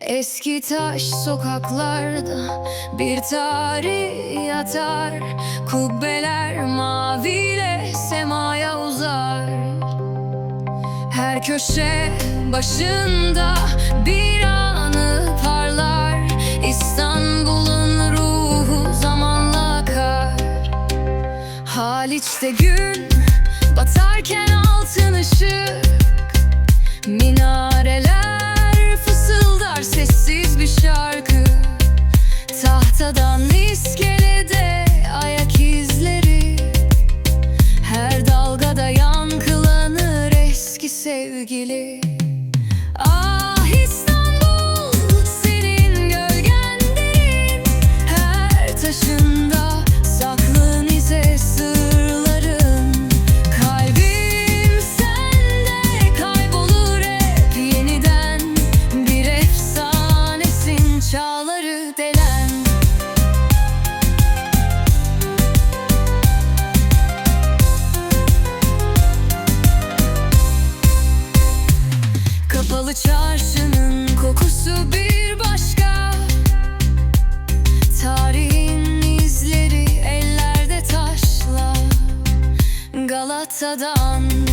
Eski taş sokaklarda bir tarih yatar. Kubbeler maviyle semaya uzar. Her köşe başında bir anı parlar. İstanbul'un ruhu zamanla akar. Haliç'te gün batarken altın ışık. Minareler Kapalı çarşının kokusu bir başka. Tarihin izleri ellerde taşla Galata'dan